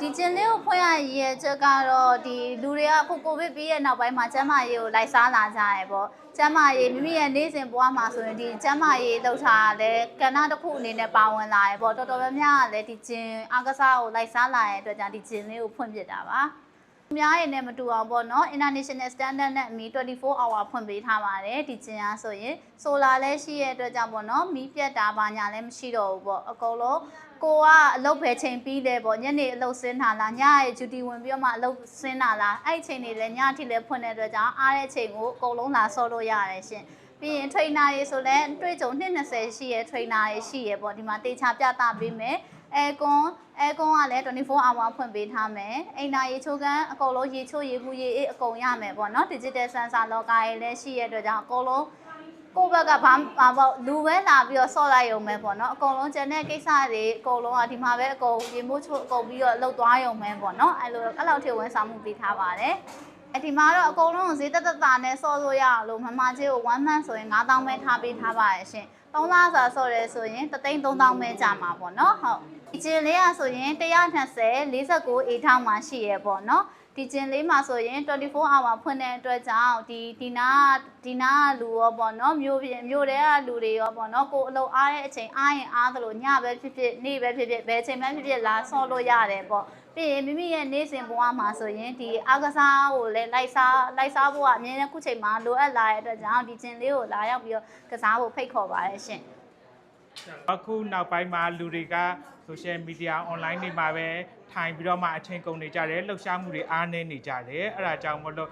ကျင်းလေးကိုဖွင့်ရရည်ရဲ့ချက်ကတော့ဒီလူတွေကအခုကိုဗစ်ပြီးရဲ့နောက်ပိုင်းမှာကျန်းမာရေးကိုလိုက်စားလာကြရပေါ့ကျန်းမာရေးမိမိရဲ့နေ့စဉ်ဘဝမှာဆိုရင်ဒီကျန်းမာရေးလှုပ်ရှားရလဲကဏ္ဍတစ်ခုအနေနဲ့ပါဝင်လာရပေါ့တော်တော်များများကလည်းဒီကျင်းအားကစားကိုလိုက်စားလာရတဲ့အတွက်ကြောင့်ဒီကျင်းလေးကိုဖွင့်ပြတာပါ အများရဲ့နဲ့မတူအောင်ပေါ့နော် international standard နဲ့အမီ24 hour ဖွင့်ပေးထားပါတယ်ဒီကျင်းအားဆိုရင် solar လည်းရှိရဲ့အတွက်ကြောင့်ပေါ့နော်မီးပြတ်တာဘာညာလည်းမရှိတော့ဘူးပေါ့အကုန်လုံးကိုကအလုပ်ပဲချိန်ပြီးတယ်ပေါ့ညနေအလုပ်ဆင်းတာလားညရဲ့ duty ဝင်ပြီးတော့မှအလုပ်ဆင်းတာလားအဲ့ဒီချိန်တွေလည်းညအထိလည်းဖွင့်တဲ့အတွက်ကြောင့်အားတဲ့ချိန်ကိုအကုန်လုံးလာဆော့လို့ရတယ်ရှင်ပြီးရင် trainer တွေဆိုလည်းအတွေ့အကြုံ220ရှိရဲ့ trainer တွေရှိရဲ့ပေါ့ဒီမှာတေချာပြသပေးမယ် အဲကွန်အဲကွန်ကလည်း24 hour ဖွင့်ပေးထားမယ်အိမ်နာရေချိုးကန်အကုန်လုံးရေချိုးရေကူးရေအေးအကုန်ရမယ်ပေါ့နော် digital sensor လောကရေးလည်းရှိရဲ့အတွက်ကြောင့်အကုန်လုံးကိုယ့်ဘက်ကဘာဘာပေါ့လူပဲလာပြီးတော့ဆော့လိုက်ရုံပဲပေါ့နော်အကုန်လုံးကျန်တဲ့ကိစ္စတွေအကုန်လုံးကဒီမှာပဲအကုန်ရေမိုးချိုးအကုန်ပြီးတော့လှုပ်သွားရုံပဲပေါ့နော်အဲ့လိုအဲ့လောက်ထိဝန်ဆောင်မှုပေးထားပါတယ် အဲ့ဒီမှာတော့အကုန်လုံးကိုဈေးတက်တက်တာနဲ့ဆော့လို့ရအောင်လို့မမကြီးကို1 month ဆိုရင်9000ပဲထားပေးထားပါတယ်ရှင်3လစာဆော့ရဲဆိုရင်3သိန်း3000ပဲကြာမှာပေါ့နော်ဟုတ်ဒီကျင်လေးอ่ะဆိုရင်120 49 A ထောင်မှာရှိရဲပေါ့နော် ဒီကျင်လေးမှာဆိုရင်24 hour ဖွင့်တဲ့အတွက်ကြောင့်ဒီဒီနာဒီနာကလူရောပေါ့နော်မြို့ပြင်မြို့တဲကလူတွေရောပေါ့နော်ကိုအလုပ်အားတဲ့အချိန်အားရင်အားသလိုညပဲဖြစ်ဖြစ်နေ့ပဲဖြစ်ဖြစ်ဘယ်ချိန်မှဖြစ်ဖြစ်လာဆော့လို့ရတယ်ပေါ့ပြီးရင်မိမိရဲ့နေ့စဉ်ဘဝမှာဆိုရင်ဒီအားကစားကိုလည်းလိုက်စားလိုက်စားဖို့ကအမြဲတမ်းခုချိန်မှာလိုအပ်လာတဲ့အတွက်ကြောင့်ဒီကျင်လေးကိုလာရောက်ပြီးတော့ကစားဖို့ဖိတ်ခေါ်ပါတယ်ရှင် အခုနောက်ပိုင်းမှာလူတွေက social media online တွေမှာပဲထိုင်ပြီးတော့မှအချိန်ကုန်နေကြတယ်လှုပ်ရှားမှုတွေအားနည်းနေကြတယ်အဲ့ဒါကြောင့်မလို့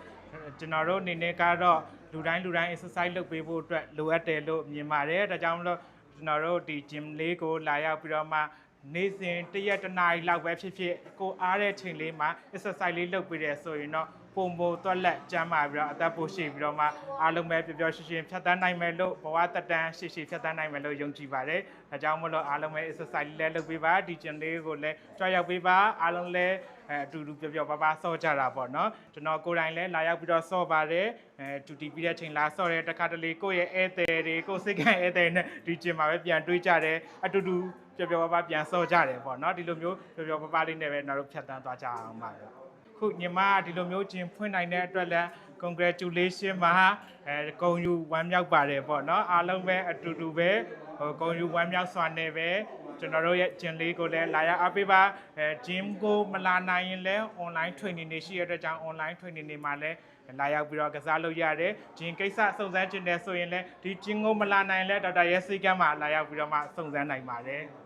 ကျွန်တော်တို့အနေနဲ့ကတော့လူတိုင်းလူတိုင်း exercise လုပ်ပေးဖို့အတွက်လိုအပ်တယ်လို့မြင်ပါတယ်ဒါကြောင့်မလို့ကျွန်တော်တို့ဒီ gym လေးကိုလာရောက်ပြီးတော့မှနေ့စဉ်တစ်ရက်တစ်နာရီလောက်ပဲဖြစ်ဖြစ်ကိုအားတဲ့ချိန်လေးမှာ exercise လေးလုပ်ပေးတယ်ဆိုရင်တော့ ပုံပုံတွက်လက်ကျမ်းမာပြီးတော့အသက်ပိုရှိပြီးတော့မှအားလုံးပဲပျော်ပျော်ရွှင်ရွှင်ဖြတ်သန်းနိုင်မယ်လို့ဘဝတက်တန်းရှိရှိဖြတ်သန်းနိုင်မယ်လို့ယုံကြည်ပါတယ်။ဒါကြောင့်မလို့အားလုံးပဲ exercise လေးလည်းလုပ်ပေးပါဒီကျင်လေးကိုလည်းကြွရောက်ပေးပါအားလုံးလည်းအဲအတူတူပျော်ပျော်ပါပါဆော့ကြတာပေါ့နော်။ကျွန်တော်ကိုယ်တိုင်လည်းလာရောက်ပြီးတော့ဆော့ပါတယ်။အဲတူတီပြီးတဲ့ချိန်လာဆော့တဲ့တစ်ခါတလေကိုယ့်ရဲ့ဧည့်သည်တွေကိုယ်စိတ်ကဧည့်သည်နဲ့ဒီကျင်မှာပဲပြန်တွေးကြတယ်အတူတူပျော်ပျော်ပါပါပြန်ဆော့ကြတယ်ပေါ့နော်ဒီလိုမျိုးပျော်ပျော်ပါပါလေးနဲ့ပဲကျွန်တော်တို့ဖြတ်သန်းသွားကြအောင်ပါတော့ ခုညီမကဒီလိုမျိုးကျင်ဖွင့်နိုင်တဲ့အတွက်လည်း congratulation ပါအဲဂုံယူဝမ်းမြောက်ပါတယ်ပေါ့နော်အားလုံးပဲအတူတူပဲဟိုဂုံယူဝမ်းမြောက်စွာနဲ့ပဲကျွန်တော်တို့ရဲ့ကျင်လေးကိုလည်းလာရအားပေးပါအဲ gym ကိုမလာနိုင်ရင်လည်း online training တွေရှိရတဲ့ကြောင့် online training တွေမှာလည်းလာရောက်ပြီးတော့ကစားလို့ရတယ်။ဂျင်ကိစ္စစုံစမ်းခြင်းတယ်ဆိုရင်လည်းဒီဂျင်ကိုမလာနိုင်လဲဒေါက်တာရဲစိတ်ကမ်းမှာလာရောက်ပြီးတော့မှစုံစမ်းနိုင်ပါတယ်။